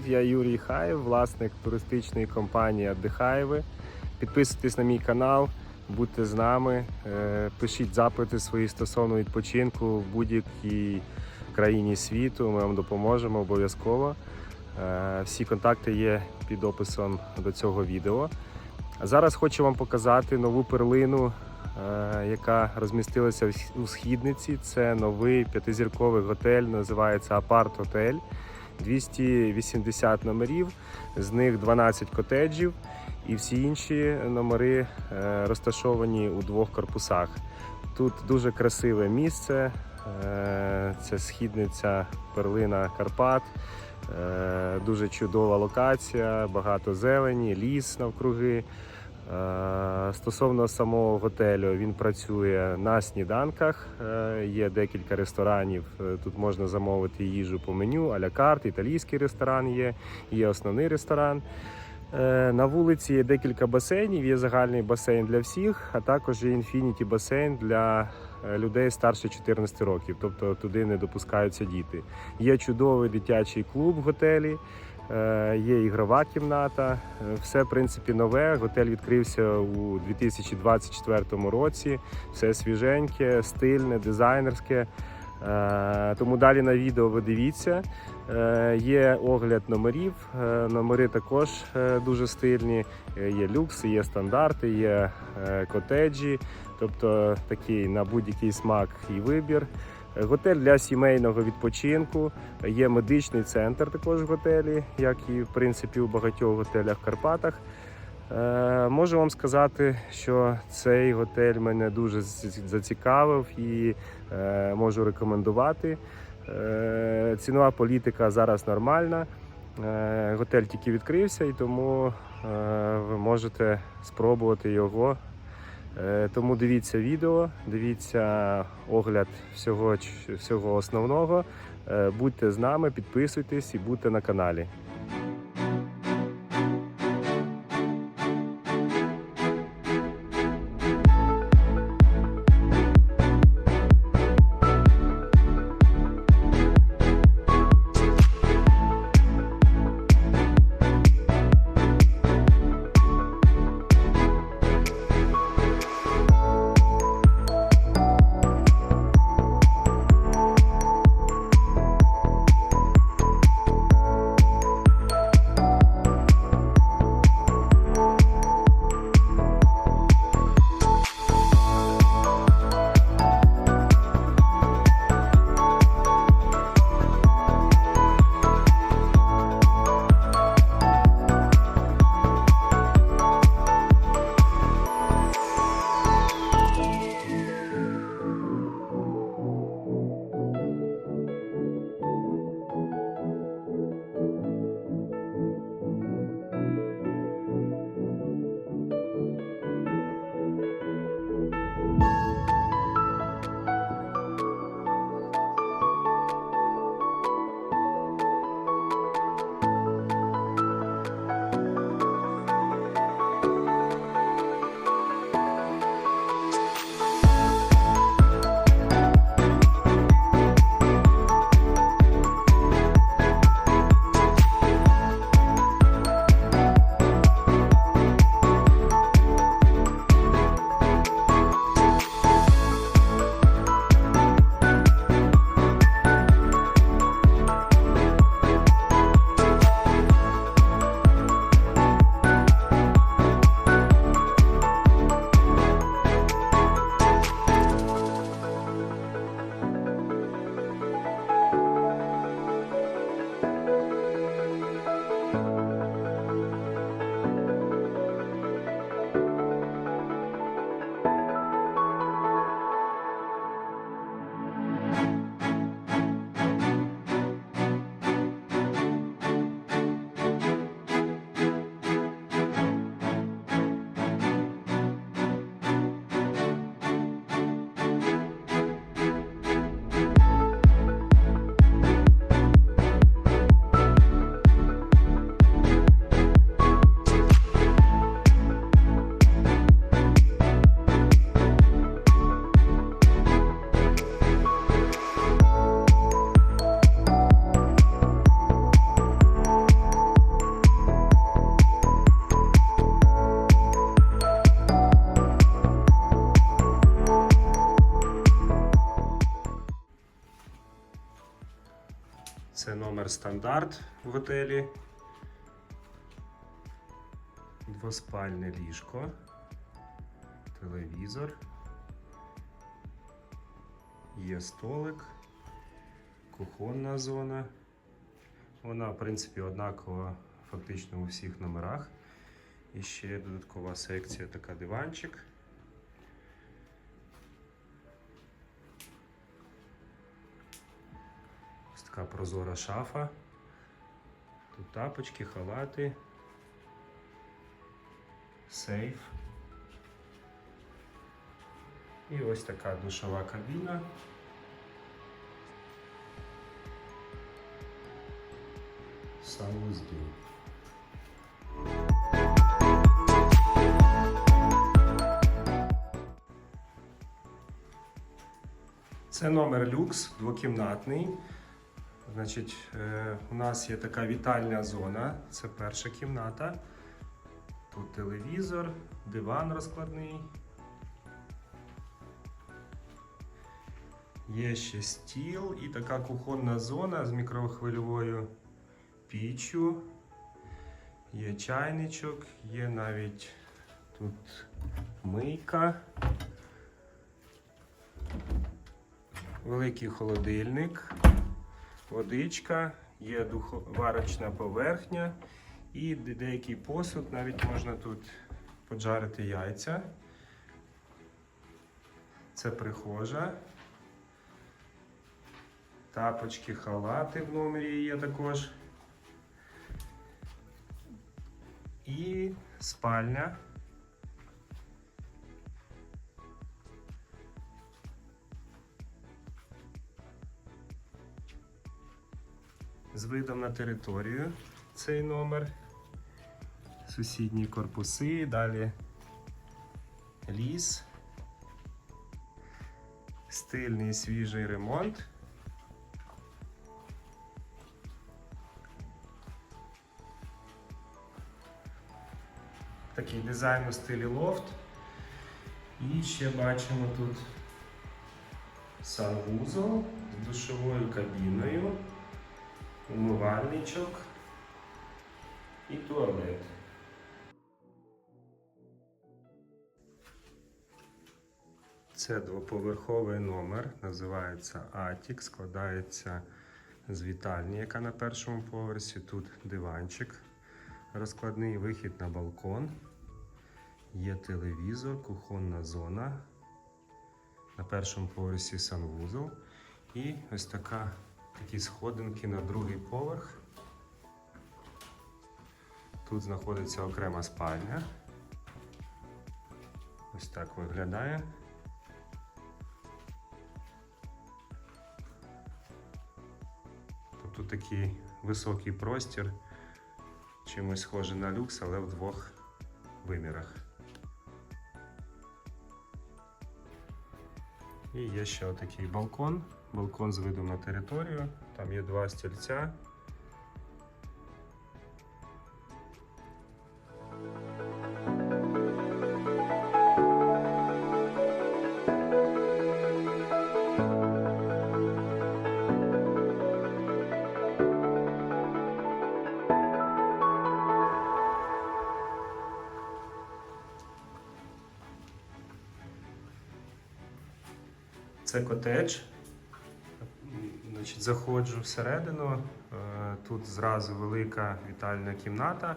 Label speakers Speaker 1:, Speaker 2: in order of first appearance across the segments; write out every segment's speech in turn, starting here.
Speaker 1: Привіт, я Юрій Хаєв, власник туристичної компанії «Отдихаєви». Підписуйтесь на мій канал, будьте з нами, е, пишіть запити свої стосовно відпочинку в будь-якій країні світу. Ми вам допоможемо обов'язково. Е, Всі контакти є під описом до цього відео. А зараз хочу вам показати нову перлину, е, яка розмістилася у східниці. Це новий п'ятизірковий готель, називається Апарт Готель. 280 номерів, з них 12 котеджів, і всі інші номери е, розташовані у двох корпусах. Тут дуже красиве місце. е, Це східниця перлина Карпат. Е, Дуже чудова локація, багато зелені, ліс навкруги. Е, Стосовно самого готелю, він працює на сніданках. Е, Є декілька ресторанів. Е, Тут можна замовити їжу по меню, а-ля карт, італійський ресторан є, є основний ресторан. На вулиці є декілька басейнів. Є загальний басейн для всіх, а також є інфініті басейн для людей старше 14 років, тобто туди не допускаються діти. Є чудовий дитячий клуб в готелі. Е, Є ігрова кімната, Е, все в принципі нове. Готель відкрився у 2024 році. Все свіженьке, стильне, дизайнерське. Е, Тому далі на відео ви дивіться. Є огляд номерів. Номери також дуже стильні. Є люкси, є стандарти, є котеджі, тобто такий на будь-який смак і вибір. Готель для сімейного відпочинку. Є медичний центр також в готелі, як і в принципі у багатьох готелях в Карпатах. Е, Можу вам сказати, що цей готель мене дуже зацікавив і е, можу рекомендувати. Е, Цінова політика зараз нормальна. Готель тільки відкрився, і тому ви можете спробувати його. Е, Тому дивіться відео, дивіться огляд всього, всього основного. Е, Будьте з нами, підписуйтесь і будьте на каналі. Стандарт в готелі. Двоспальне ліжко, телевізор. Є столик, кухонна зона. Вона, в принципі, однакова фактично у всіх номерах. І ще додаткова секція така диванчик. Така прозора шафа. Тут тапочки, халати, сейф. І ось така душова кабіна. Санвузли. Це номер люкс, двокімнатний. Значить, е, у нас є така вітальня зона, це перша кімната. Тут телевізор, диван розкладний. Є ще стіл і така кухонна зона з мікрохвильовою піччю. Є чайничок, є навіть тут мийка. Великий холодильник, водичка, є духоварочна поверхня і деякий посуд, навіть можна тут поджарити яйця. Це прихожа. Тапочки, халати в номері є також. І спальня. Видом на територію цей номер. Сусідні корпуси, далі ліс. Стильний свіжий ремонт. Такий дизайн у стилі лофт. І ще бачимо тут санвузол з душовою кабіною, умивальничок і туалет. Це двоповерховий номер, називається Атік, складається з вітальні, яка на першому поверсі. Тут диванчик, розкладний вихід на балкон. Є телевізор, кухонна зона. На першому поверсі санвузол. І ось така, такі сходинки на другий поверх. Тут знаходиться окрема спальня. Ось так виглядає. Тобто такий високий простір, чимось схожий на люкс, але в двох вимірах. І є ще отакий балкон. Балкон з видом на територію. Там є два стільця. Це котедж. Значить, заходжу всередину. Е, Тут зразу велика вітальна кімната.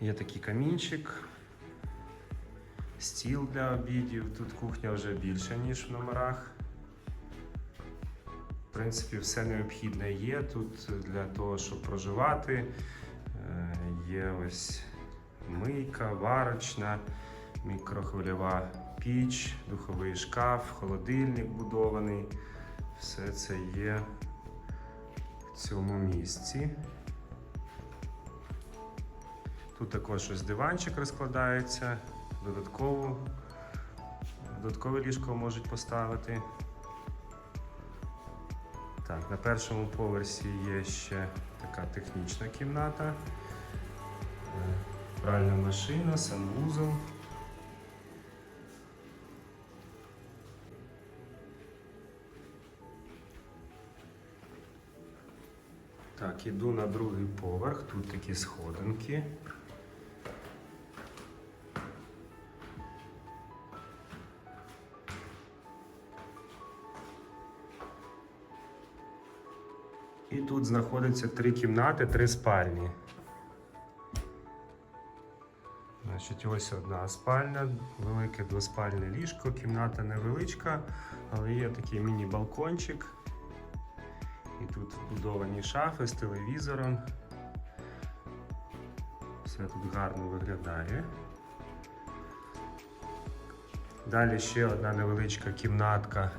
Speaker 1: Є такий камінчик, стіл для обідів. Тут кухня вже більша, ніж в номерах. В принципі, все необхідне є тут для того, щоб проживати. Е, Є ось мийка, варочна, мікрохвильова піч, духовий шкаф, холодильник будований. Все це є в цьому місці. Тут також ось диванчик розкладається, додатково, додаткове ліжко можуть поставити. Так, на першому поверсі є ще така технічна кімната, Е, пральна машина, санвузол. Так, іду на другий поверх. Тут такі сходинки. І тут знаходиться три кімнати, три спальні. Значить, ось одна спальня, велике двоспальне ліжко, кімната невеличка, але є такий міні-балкончик. Тут вбудовані шафи з телевізором. Все тут гарно виглядає. Далі ще одна невеличка кімнатка,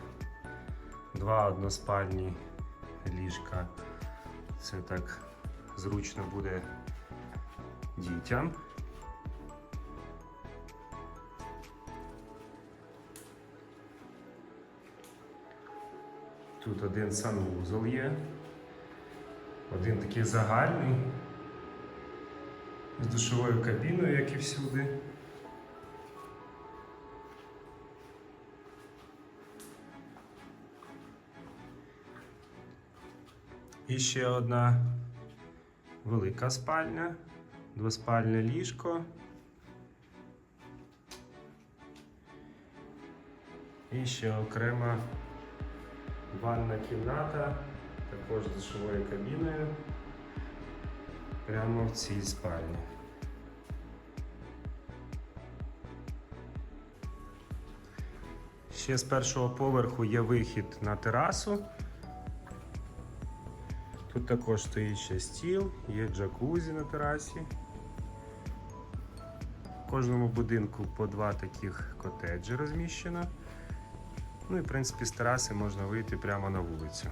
Speaker 1: два односпальні ліжка. Це так зручно буде дітям. Тут один санвузол є, один такий загальний, з душовою кабіною, як і всюди. І ще одна велика спальня, двоспальне ліжко. І ще окрема ванна кімната, також з душовою кабіною. Прямо в цій спальні. Ще з першого поверху є вихід на терасу. Тут також стоїть ще стіл, є джакузі на терасі. В кожному будинку по два таких котеджі розміщено. Ну і в принципі з тераси можна вийти прямо на вулицю.